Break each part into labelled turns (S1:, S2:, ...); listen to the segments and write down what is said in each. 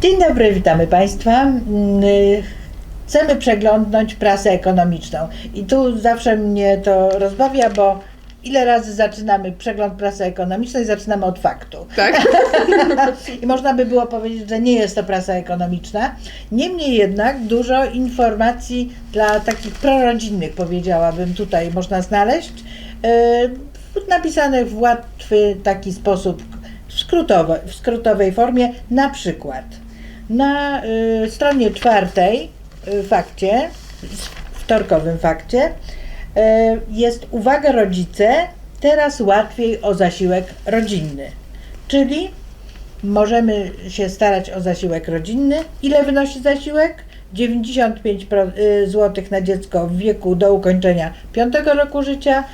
S1: Dzień dobry, witamy Państwa. Mm, y, Chcemy przeglądnąć prasę ekonomiczną. I tu zawsze mnie to rozbawia, bo ile razy zaczynamy przegląd prasy ekonomicznej, zaczynamy od faktu.
S2: Tak?
S1: I można by było powiedzieć, że nie jest to prasa ekonomiczna. Niemniej jednak dużo informacji dla takich prorodzinnych, powiedziałabym, tutaj można znaleźć, yy, napisanych w łatwy taki sposób, w, w skrótowej formie. Na przykład na y, stronie czwartej y, fakcie, wtorkowym fakcie, y, jest uwaga rodzice, teraz łatwiej o zasiłek rodzinny. Czyli możemy się starać o zasiłek rodzinny. Ile wynosi zasiłek? 95 zł na dziecko w wieku do ukończenia 5 roku życia,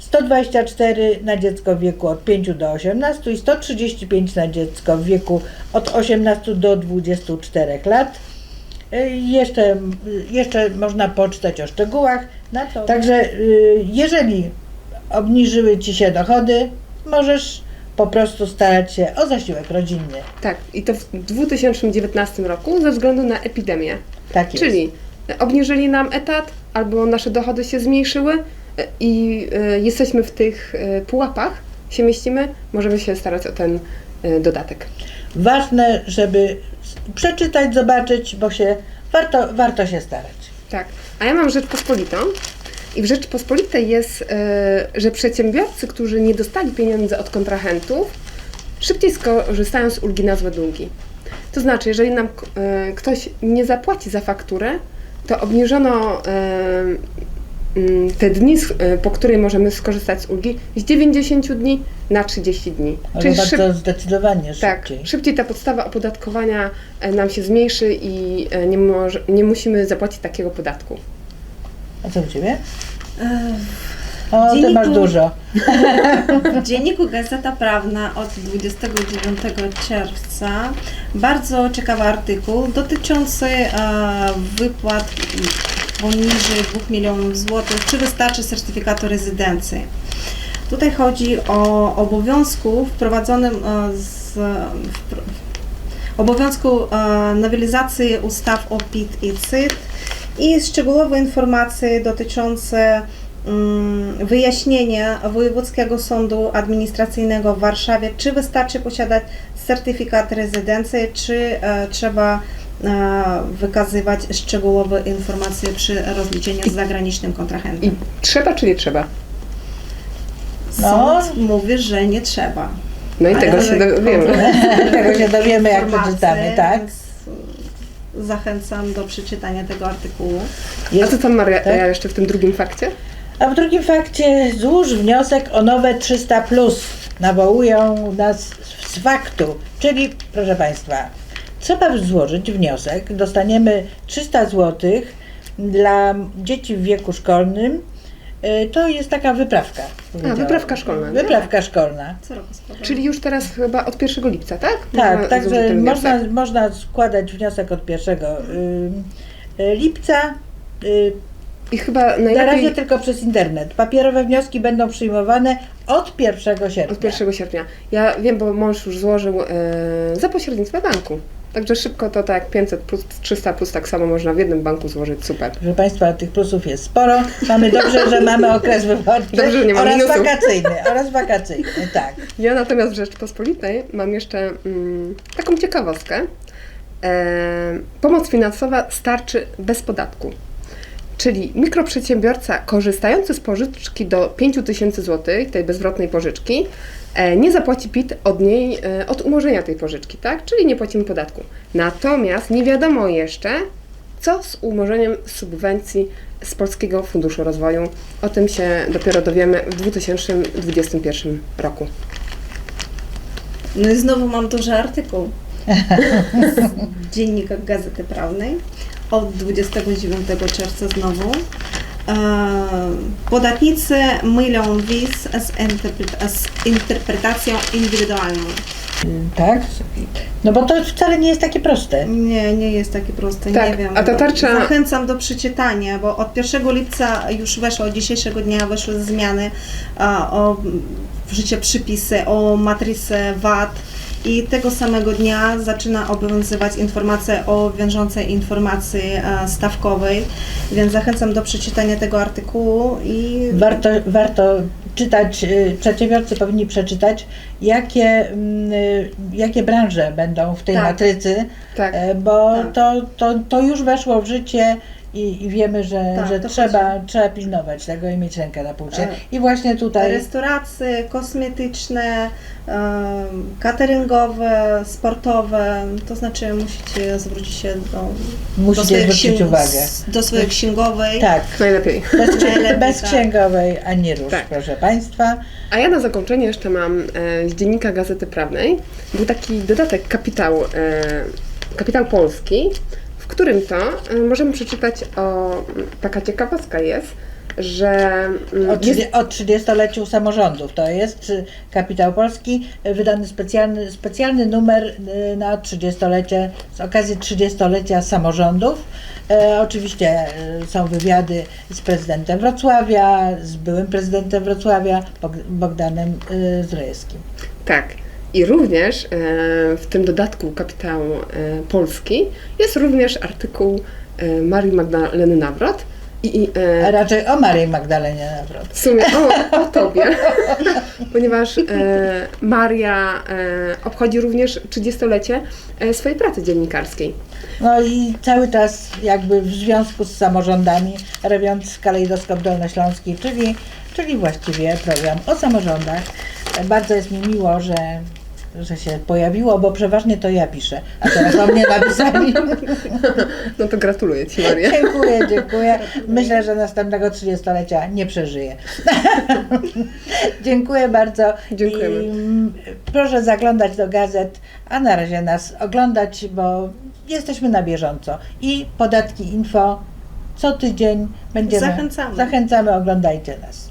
S1: 124 na dziecko w wieku od 5 do 18 i 135 na dziecko w wieku od 18 do 24 lat. Y, Jeszcze, jeszcze można poczytać o szczegółach. Także y, jeżeli obniżyły Ci się dochody, możesz po prostu starać się o zasiłek rodzinny.
S2: Tak. I to w 2019 roku ze względu na epidemię.
S1: Tak jest.
S2: Czyli obniżyli nam etat, albo nasze dochody się zmniejszyły i e, jesteśmy w tych e, pułapach, się mieścimy, możemy się starać o ten e, dodatek.
S1: Ważne, żeby przeczytać, zobaczyć, bo się warto, warto się starać.
S2: Tak. A ja mam Rzeczpospolitą. I w Rzeczpospolitej jest, że przedsiębiorcy, którzy nie dostali pieniędzy od kontrahentów, szybciej skorzystają z ulgi na złe długi. To znaczy, jeżeli nam ktoś nie zapłaci za fakturę, to obniżono te dni, e, po której możemy skorzystać z ulgi, z 90 dni na 30 dni.
S1: Ale
S2: Czyli
S1: bardzo
S2: szyb,
S1: zdecydowanie
S2: tak,
S1: szybciej.
S2: szybciej ta podstawa opodatkowania e, nam się zmniejszy i e, nie, może, nie musimy zapłacić takiego podatku.
S1: A co u Ciebie? O, Ty
S3: Dzienniku-
S1: masz dużo.
S3: W dzienniku Gazeta Prawna od 29 czerwca bardzo ciekawy artykuł dotyczący wypłat poniżej 2 milionów złotych, czy wystarczy certyfikatu rezydencji. Tutaj chodzi o obowiązku wprowadzonym e, z obowiązku e, nowelizacji ustaw o PIT i CIT i szczegółowe informacje dotyczące mm, wyjaśnienia Wojewódzkiego Sądu Administracyjnego w Warszawie, czy wystarczy posiadać certyfikat rezydencji, czy e, trzeba wykazywać szczegółowe informacje przy rozliczeniu z zagranicznym
S2: I
S3: kontrahentem.
S2: trzeba czy nie trzeba?
S1: No.
S3: Sąd mówi, że nie trzeba.
S2: No i tego się dowiemy.
S1: Tego się dowiemy, jak przeczytamy, tak?
S3: więc, e, Zachęcam do przeczytania tego artykułu.
S2: A co tam Maria
S1: tak?
S2: ja jeszcze w tym drugim fakcie?
S1: a w drugim fakcie złóż wniosek o nowe 300. Nawołują nas z faktu. Czyli, proszę Państwa, trzeba złożyć wniosek. Dostaniemy 300 zł dla dzieci w wieku szkolnym. Y, To jest taka wyprawka. powiedziałabym.
S2: wyprawka szkolna.
S1: Wyprawka szkolna.
S3: Co roku składam.
S2: Czyli już teraz chyba od 1 lipca, tak?
S1: Tak,
S2: Można
S1: także
S2: złożyć ten
S1: można, można składać wniosek od 1 y, y, lipca.
S2: I chyba
S1: Na
S2: najlepiej
S1: razie tylko przez internet. Papierowe wnioski będą przyjmowane od 1 sierpnia.
S2: od 1 sierpnia. Ja wiem, bo mąż już złożył e, za pośrednictwem banku. Także szybko to tak jak 500 plus 300 plus tak samo można w jednym banku złożyć. Super.
S1: Proszę Państwa, tych plusów jest sporo. Mamy dobrze, że mamy okres wyborczy
S2: Dobrze, nie ma
S1: oraz
S2: minusów.
S1: wakacyjny, oraz wakacyjny, tak.
S2: Ja natomiast w Rzeczpospolitej mam jeszcze mm, taką ciekawostkę. E, pomoc finansowa starczy bez podatku. Czyli mikroprzedsiębiorca korzystający z pożyczki do 5000 zł, tej bezwrotnej pożyczki, e, nie zapłaci PIT od niej, e, od umorzenia tej pożyczki, tak? Czyli nie płacimy podatku. Natomiast nie wiadomo jeszcze, co z umorzeniem subwencji z Polskiego Funduszu Rozwoju. O tym się dopiero dowiemy w 2021 roku.
S3: No i znowu mam duży artykuł w dziennikach Gazety Prawnej od 29 czerwca znowu. E, Podatnicy mylą WIS z, interpre- z interpretacją indywidualną.
S1: Tak? No bo to wcale nie jest takie proste.
S3: Nie, nie jest takie proste,
S2: Tak,
S3: nie wiem.
S2: a ta tarcza-
S3: Zachęcam do przeczytania, bo od 1 lipca już weszło, od dzisiejszego dnia weszły zmiany a, o w życie przypisy o matrycy VAT i tego samego dnia zaczyna obowiązywać informacja o wiążącej informacji e, stawkowej, więc zachęcam do przeczytania tego artykułu i
S1: Warto, warto czytać, y, przedsiębiorcy powinni przeczytać, jakie, mm, y, jakie branże będą w tej
S3: Tak.
S1: matrycy,
S2: Tak.
S1: e, bo
S3: Tak.
S1: to, to, to już weszło w życie i, i wiemy, że,
S3: Tak,
S1: że trzeba, trzeba pilnować tego i mieć rękę na pulsie.
S3: Tak.
S1: I właśnie tutaj
S3: restauracje kosmetyczne, cateringowe, sportowe, to znaczy musicie zwrócić się do, do,
S1: musicie
S3: swojej
S1: zwrócić
S3: księg-
S1: uwagę.
S3: do swojej księgowej.
S1: Tak,
S2: Najlepiej.
S1: bez,
S3: Najlepiej,
S1: bez
S3: tak.
S1: księgowej ani rusz,
S2: Tak.
S1: proszę Państwa.
S2: A ja na zakończenie jeszcze mam e, z dziennika Gazety Prawnej. Był taki dodatek Kapitał, e, Kapitał Polski, którym to e, możemy przeczytać o, taka ciekawostka jest, że mm,
S1: O,
S2: jest,
S1: 30, o 30-leciu samorządów. To jest y, Kapitał Polski, y, wydany specjalny, specjalny numer y, na 30-lecie, z okazji 30-lecia samorządów. E, oczywiście są wywiady z prezydentem Wrocławia, z byłym prezydentem Wrocławia, Bog- Bogdanem y, Zdrojewskim.
S2: tak. I również e, w tym dodatku Kapitału e, Polski jest również artykuł e, Marii Magdaleny Nawrot. I, i, e,
S1: raczej o Maryi Magdalenie Nawrot.
S2: W sumie o, o tobie, ponieważ e, Maria e, obchodzi również 30-lecie e, swojej pracy dziennikarskiej.
S1: No i cały czas jakby w związku z samorządami robiąc kalejdoskop dolnośląski, czyli, czyli właściwie program o samorządach. Bardzo jest mi miło, że, że się pojawiło, bo przeważnie to ja piszę, a teraz o mnie napisali.
S2: No to gratuluję Ci Maria.
S1: dziękuję, dziękuję. Myślę, że następnego 30-lecia nie przeżyję. dziękuję bardzo.
S2: Dziękujemy.
S1: I, proszę zaglądać do gazet, a na razie nas oglądać, bo jesteśmy na bieżąco. I podatki info co tydzień będziemy.
S3: Zachęcamy.
S1: Zachęcamy, oglądajcie nas.